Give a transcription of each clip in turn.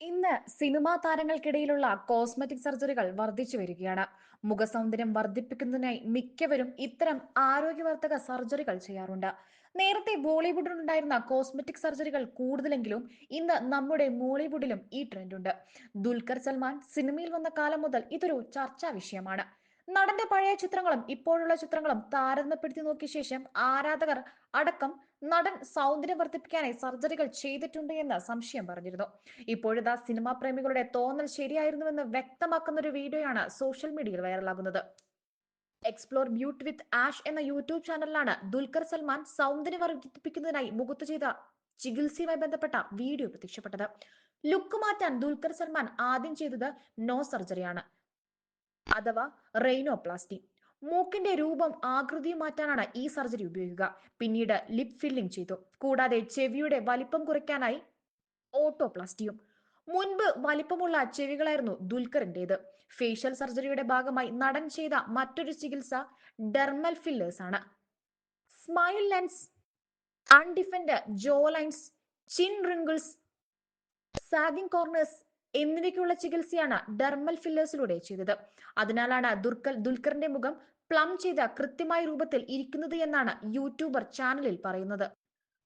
ഇന്ന് cinema താരങ്ങൾക്കിടയിലുള്ള cosmetic സർജറികൾ വർദ്ധിച്ചു വരികയാണ്. മുഖസൗന്ദര്യം വർദ്ധിപ്പിക്കുന്നതിനായി മിക്കവരും ഇത്തരം ആരോഗ്യവർദ്ധക സർജറികൾ ചെയ്യാറുണ്ട്. നേരത്തെ ബോളിവുഡിലുണ്ടായിരുന്ന കോസ്മെറ്റിക് സർജറികൾ കൂടുതലെങ്കിലും ഇന്ന് നമ്മുടെ മോളിവുഡിലും ഈ ട്രെൻഡ് ഉണ്ട് ദുൽഖർ സൽമാൻ സിനിമയിൽ വന്ന കാലം മുതൽ ഇതൊരു ചർച്ചാ വിഷയമാണ്. നടന്റെ പഴയ ചിത്രങ്ങളും ഇപ്പോഴുള്ള ചിത്രങ്ങളും താരതമ്യപ്പെടുത്തി നോക്കിയ ശേഷം ആരാധകർ അടക്കം നടൻ സൗന്ദര്യം വർദ്ധിപ്പിക്കാനായി സർജറികൾ ചെയ്തിട്ടുണ്ട് എന്ന് സംശയം പറഞ്ഞിരുന്നു. ഇപ്പോഴത്തെ സിനിമാ പ്രേമികളുടെ തോന്നൽ ശരിയായിരുന്നുവെന്ന് വ്യക്തമാക്കുന്ന ഒരു വീഡിയോയാണ് സോഷ്യൽ മീഡിയയിൽ വൈറലാകുന്നത്. എക്സ്പ്ലോർ ബ്യൂട്ടി വിത്ത് ആഷ് എന്ന യൂട്യൂബ് ചാനലിലാണ് ദുൽഖർ സൽമാൻ സൗന്ദര്യം വർദ്ധിപ്പിക്കുന്നതിനായി മുഖത്ത് ചെയ്ത ചികിത്സയുമായി ബന്ധപ്പെട്ട വീഡിയോ പ്രത്യക്ഷപ്പെട്ടത്. ലുക്ക് മാറ്റാൻ ദുൽഖർ സൽമാൻ ആദ്യം ചെയ്തത് നോ സർജറിയാണ്. അഥവാ റെയിനോപ്ലാസ്റ്റി മൂക്കിന്റെ രൂപം ആകൃതി മാറ്റാനാണ് ഈ സർജറി ഉപയോഗിക്കുക. പിന്നീട് ലിപ് ഫില്ലിംഗ് ചെയ്തു. കൂടാതെ ചെവിയുടെ വലിപ്പം കുറയ്ക്കാനായി ഓട്ടോപ്ലാസ്റ്റിയും മുൻപ് വലിപ്പമുള്ള ചെവികളായിരുന്നു ദുൽഖറിന്റേത്. ഫേഷ്യൽ സർജറിയുടെ ഭാഗമായി നടൻ ചെയ്ത മറ്റൊരു ചികിത്സ ഡെർമൽ ഫില്ലേഴ്സ് ആണ്. Smile lines undefined jaw lines chin wrinkles sagging corners എന്നിവയ്ക്കുള്ള ചികിത്സയാണ് ഡെർമൽ ഫില്ലേഴ്സിലൂടെ ചെയ്തത്. അതിനാലാണ് ദുൽഖർ ദുൽഖറിന്റെ മുഖം പ്ലം ചെയ്ത കൃത്യമായ രൂപത്തിൽ ഇരിക്കുന്നത് എന്നാണ് യൂട്യൂബർ ചാനലിൽ പറയുന്നത്.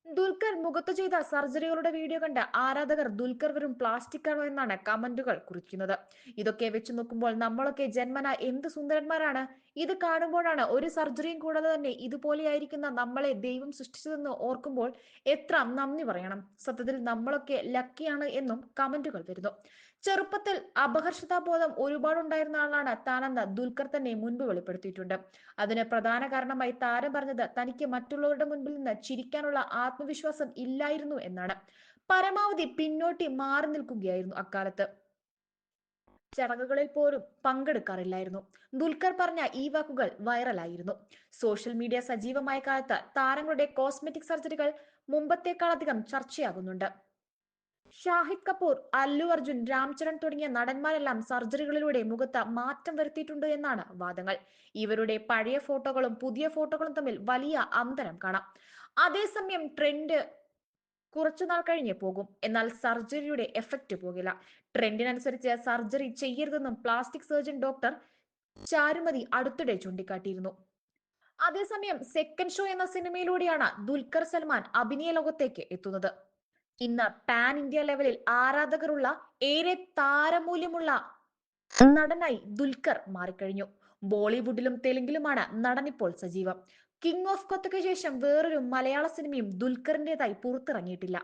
ദുൽഖർ മുഖത്ത് ചെയ്ത സർജറികളുടെ വീഡിയോ കണ്ട് ആരാധകർ ദുൽഖർ വെറും പ്ലാസ്റ്റിക് ആണോ എന്നാണ് കമന്റുകൾ കുറിക്കുന്നത്. ഇതൊക്കെ വെച്ച് നോക്കുമ്പോൾ നമ്മളൊക്കെ ജന്മന എന്ത് സുന്ദരന്മാരാണ്? ഇത് കാണുമ്പോഴാണ് ഒരു സർജറിയും കൂടാതെ തന്നെ ഇതുപോലെയായിരിക്കുന്ന നമ്മളെ ദൈവം സൃഷ്ടിച്ചതെന്ന് ഓർക്കുമ്പോൾ എത്ര നന്ദി പറയണം. സത്യത്തിൽ നമ്മളൊക്കെ ലക്കിയാണ് എന്നും കമന്റുകൾ വരുന്നു. ചെറുപ്പത്തിൽ അപഹർഷതാബോധം ഒരുപാടുണ്ടായിരുന്ന ആളാണ് താനെന്ന് ദുൽഖർ തന്നെ മുൻപ് വെളിപ്പെടുത്തിയിട്ടുണ്ട്. അതിന് പ്രധാന കാരണമായി താരം പറഞ്ഞത് തനിക്ക് മറ്റുള്ളവരുടെ മുൻപിൽ നിന്ന് ചിരിക്കാനുള്ള ആത്മവിശ്വാസം ഇല്ലായിരുന്നു എന്നാണ്. പരമാവധി പിന്നോട്ടി മാറി നിൽക്കുകയായിരുന്നു അക്കാലത്ത്. ചടങ്ങുകളിൽ പോലും പങ്കെടുക്കാറില്ലായിരുന്നു. ദുൽഖർ പറഞ്ഞ ഈ വാക്കുകൾ വൈറലായിരുന്നു. സോഷ്യൽ മീഡിയ സജീവമായ കാലത്ത് താരങ്ങളുടെ കോസ്മെറ്റിക് സർജറികൾ മുമ്പത്തേക്കാളധികം ചർച്ചയാകുന്നുണ്ട്. ഷാഹിദ് കപൂർ അല്ലു അർജുൻ രാംചരൺ തുടങ്ങിയ നടന്മാരെല്ലാം സർജറികളിലൂടെ മുഖത്ത് മാറ്റം വരുത്തിയിട്ടുണ്ട് എന്നാണ് വാദങ്ങൾ. ഇവരുടെ പഴയ ഫോട്ടോകളും പുതിയ ഫോട്ടോകളും തമ്മിൽ വലിയ അന്തരം കാണാം. അതേസമയം ട്രെൻഡ് കുറച്ചുനാൾ കഴിഞ്ഞേ പോകും. എന്നാൽ സർജറിയുടെ എഫക്റ്റ് പോകില്ല. ട്രെൻഡിനനുസരിച്ച് സർജറി ചെയ്യരുതെന്നും പ്ലാസ്റ്റിക് സർജൻ ഡോക്ടർ ചാരുമതി അടുത്തിടെ ചൂണ്ടിക്കാട്ടിയിരുന്നു. അതേസമയം സെക്കൻഡ് ഷോ എന്ന സിനിമയിലൂടെയാണ് ദുൽഖർ സൽമാൻ അഭിനയ ലോകത്തേക്ക് എത്തുന്നത്. ഇന്ന് പാൻ ഇന്ത്യ ലെവലിൽ ആരാധകരുള്ള ഏറെ താരമൂല്യമുള്ള നടനായി ദുൽഖർ മാറിക്കഴിഞ്ഞു. ബോളിവുഡിലും തെലുങ്കിലുമാണ് നടനിപ്പോൾ സജീവം. കിങ് ഓഫ് കൊത്തയ്ക്ക് ശേഷം വേറൊരു മലയാള സിനിമയും ദുൽഖറിന്റേതായി പുറത്തിറങ്ങിയിട്ടില്ല.